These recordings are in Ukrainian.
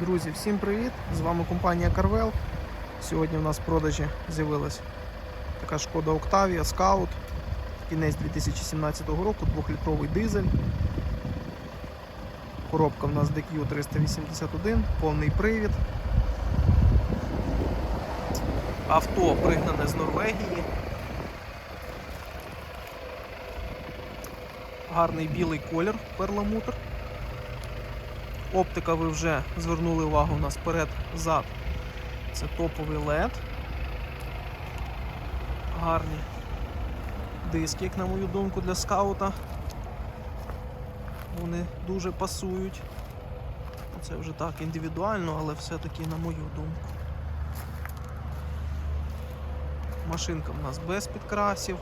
Друзі, всім привіт! З вами компанія Carvel. Сьогодні у нас в продажі з'явилась така шкода Octavia Scout. Кінець 2017 року, 2-літровий дизель. Коробка в нас DQ 381, повний привід. Авто пригнане з Норвегії. Гарний білий колір перламутр. Оптика ви вже звернули увагу у нас вперед, зад. Це топовий LED. Гарні диски, як на мою думку, для скаута. Вони дуже пасують. Це вже так індивідуально, але все-таки на мою думку. Машинка в нас без підкрасів.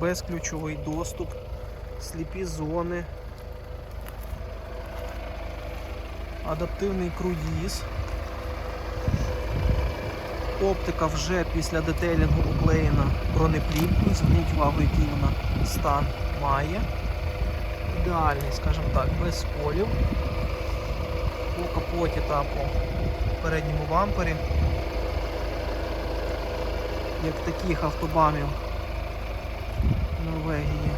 Безключовий доступ, сліпі зони. Адаптивний круїз. Оптика вже після детейлінгу уклеєна бронеплівкою. Зверніть увагу, який вона стан має. Ідеальний, скажімо так, без сколів. По капоті та по передньому бампері. Як таких автобамів Норвегії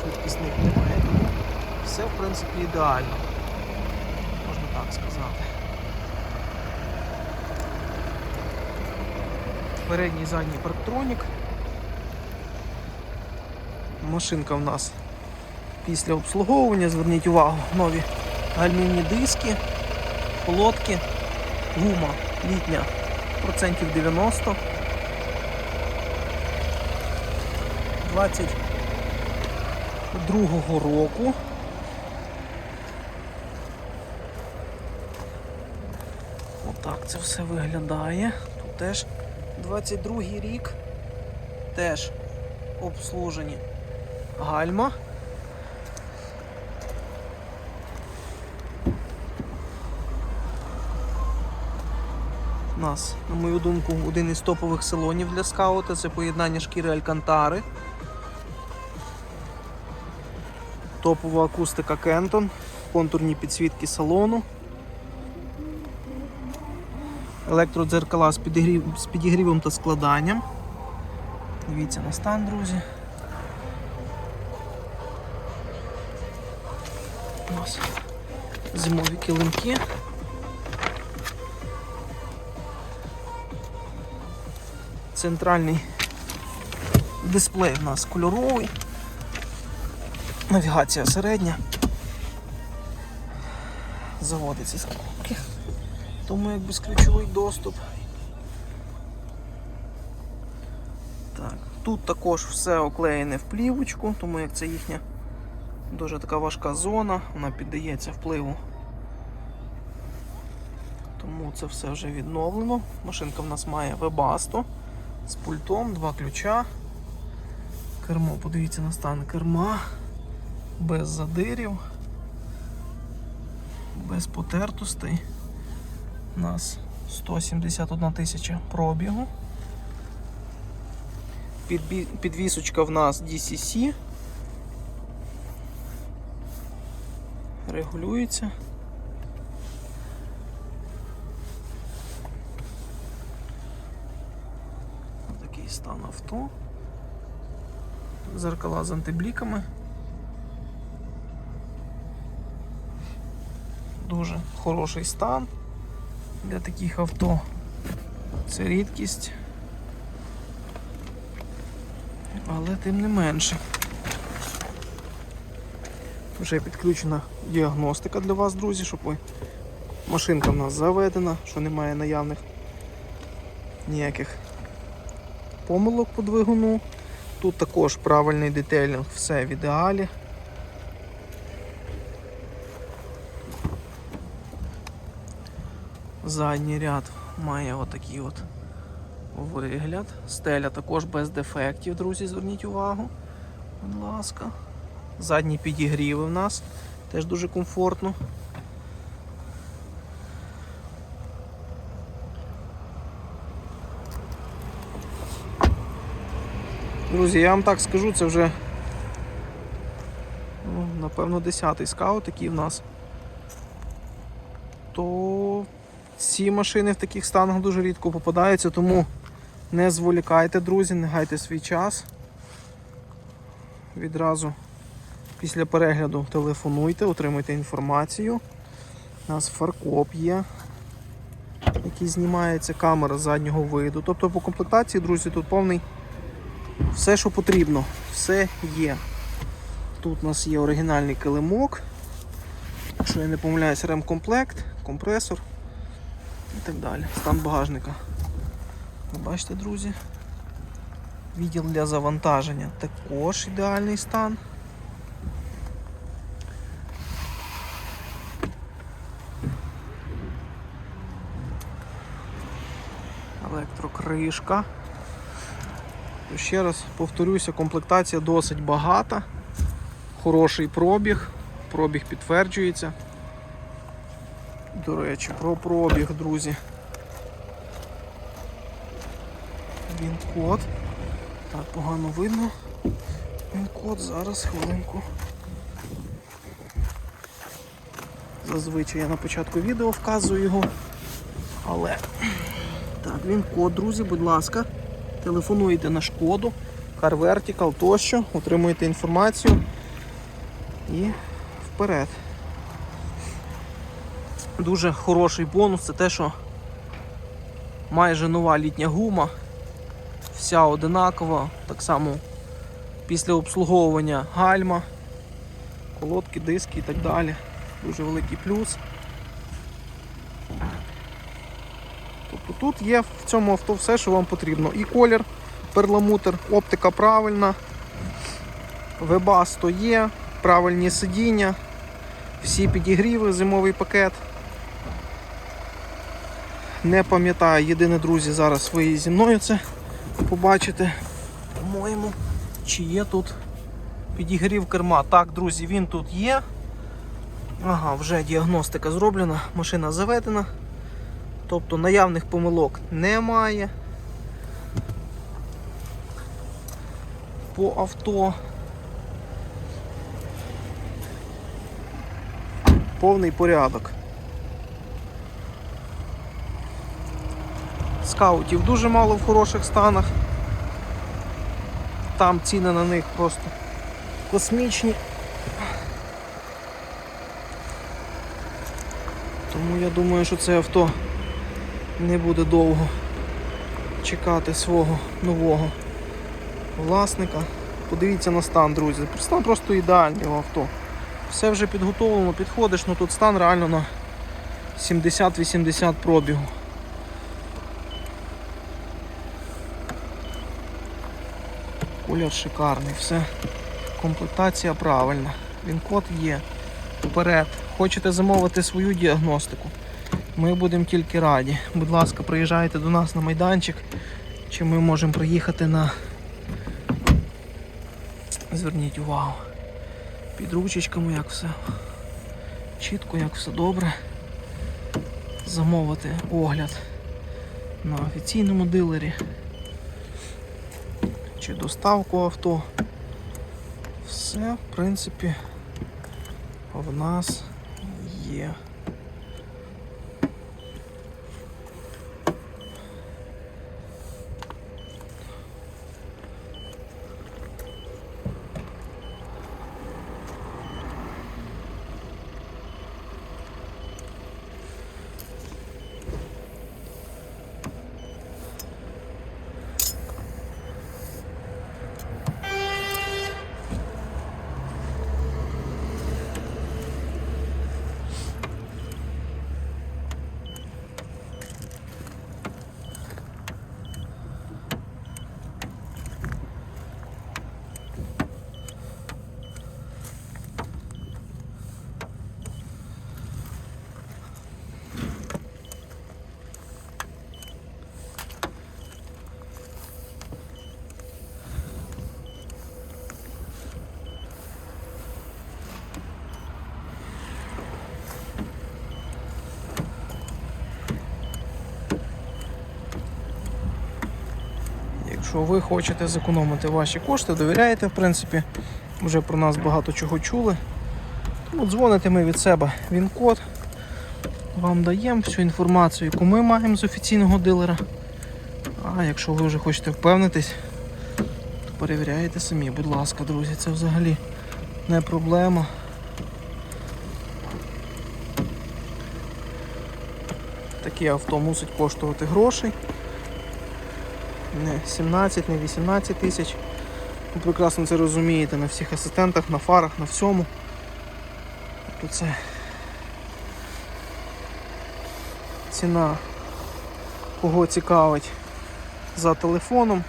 швидкісних немає. Все в принципі ідеально так сказати. Передній і задній парктронік. Машинка в нас після обслуговування, зверніть увагу, нові гальмівні диски, колодки, гума літня процентів 90. 22 року. Отак це все виглядає. Тут теж 22 рік. Теж обслужені гальма. У нас, на мою думку, один із топових салонів для скаута це поєднання шкіри Алькантари. Топова акустика Кентон, контурні підсвітки салону. Електродзеркала з, підігрів, з підігрівом та складанням. Дивіться на стан, друзі. Ось зимові килимки. Центральний дисплей у нас кольоровий. Навігація середня. Заводиться тому як безключовий доступ. Так, Тут також все оклеєне в плівочку, тому як це їхня дуже така важка зона, вона піддається впливу. Тому це все вже відновлено. Машинка в нас має вебасто з пультом, два ключа. Кермо, подивіться на стан керма, без задирів, без потертостей. У нас 171 тисяча пробігу. Підвісочка в нас DCC. Регулюється. Такий стан авто. Зеркала з антибліками. Дуже хороший стан для таких авто це рідкість, але тим не менше. Вже підключена діагностика для вас, друзі, щоб ви машинка в нас заведена, що немає наявних ніяких помилок по двигуну. Тут також правильний детейлінг, все в ідеалі. Задній ряд має отакий от вигляд. Стеля також без дефектів, друзі, зверніть увагу. Будь ласка. Задні підігріви в нас теж дуже комфортно. Друзі, я вам так скажу, це вже ну, напевно 10-й скаут, який в нас то ці машини в таких станах дуже рідко попадаються, тому не зволікайте, друзі, не гайте свій час. Відразу після перегляду телефонуйте, отримуйте інформацію. У нас фаркоп є, який знімається, камера заднього виду. Тобто по комплектації, друзі, тут повний все, що потрібно, все є. Тут у нас є оригінальний килимок. Якщо я не помиляюсь, ремкомплект, компресор і так далі. Стан багажника. Ви бачите, друзі? Відділ для завантаження також ідеальний стан. Електрокришка. Ще раз повторюся, комплектація досить багата, хороший пробіг, пробіг підтверджується. До речі, про пробіг, друзі. Він код. Так, погано видно. Він код, зараз хвилинку. Зазвичай я на початку відео вказую його. Але так, він код, друзі, будь ласка. Телефонуєте на шкоду, Car Vertical тощо, отримуєте інформацію і вперед. Дуже хороший бонус це те, що майже нова літня гума, вся одинакова, так само після обслуговування гальма, колодки, диски і так далі. Дуже великий плюс. Тобто тут є в цьому авто все, що вам потрібно. І колір, перламутр, оптика правильна, вебасто є, правильні сидіння, всі підігріви, зимовий пакет. Не пам'ятаю, єдине, друзі, зараз ви зі мною це побачите. По-моєму, чи є тут підігрів керма. Так, друзі, він тут є. Ага, вже діагностика зроблена, машина заведена. Тобто наявних помилок немає. По авто. Повний порядок. Скаутів дуже мало в хороших станах. Там ціни на них просто космічні. Тому я думаю, що це авто не буде довго чекати свого нового власника. Подивіться на стан, друзі. Стан просто ідеальний у авто. Все вже підготовлено, підходиш, ну тут стан реально на 70-80 пробігу. Колір шикарний, все. Комплектація правильна. Він код є. Вперед. Хочете замовити свою діагностику? Ми будемо тільки раді. Будь ласка, приїжджайте до нас на майданчик, чи ми можемо приїхати на. Зверніть увагу. Під ручечками як все. Чітко, як все добре. Замовити огляд на офіційному дилері. Чи доставку авто. Все, в принципі, в нас є. Якщо ви хочете зекономити ваші кошти, довіряєте, в принципі, вже про нас багато чого чули. Тому дзвоните ми від себе він код. вам даємо всю інформацію, яку ми маємо з офіційного дилера. А якщо ви вже хочете впевнитись, то перевіряєте самі, будь ласка, друзі, це взагалі не проблема. Таке авто мусить коштувати грошей. Не 17, не 18 тисяч. Ви прекрасно це розумієте на всіх асистентах, на фарах, на всьому. Тобто це ціна кого цікавить за телефоном.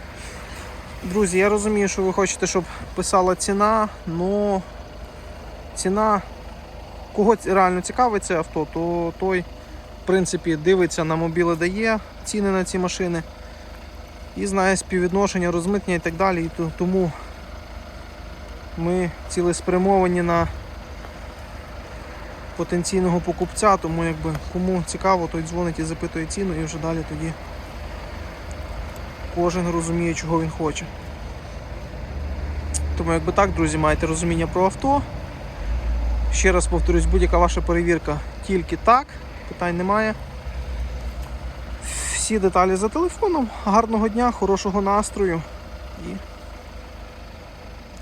Друзі, я розумію, що ви хочете, щоб писала ціна, але ціна, кого реально цікавить це авто, то той, в принципі, дивиться на мобіле дає ціни на ці машини і знає співвідношення, розмитнення і так далі. І тому ми цілеспрямовані на потенційного покупця, тому якби кому цікаво, той дзвонить і запитує ціну, і вже далі тоді кожен розуміє, чого він хоче. Тому якби так, друзі, маєте розуміння про авто. Ще раз повторюсь, будь-яка ваша перевірка тільки так, питань немає. Всі деталі за телефоном. Гарного дня, хорошого настрою і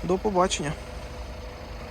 до побачення.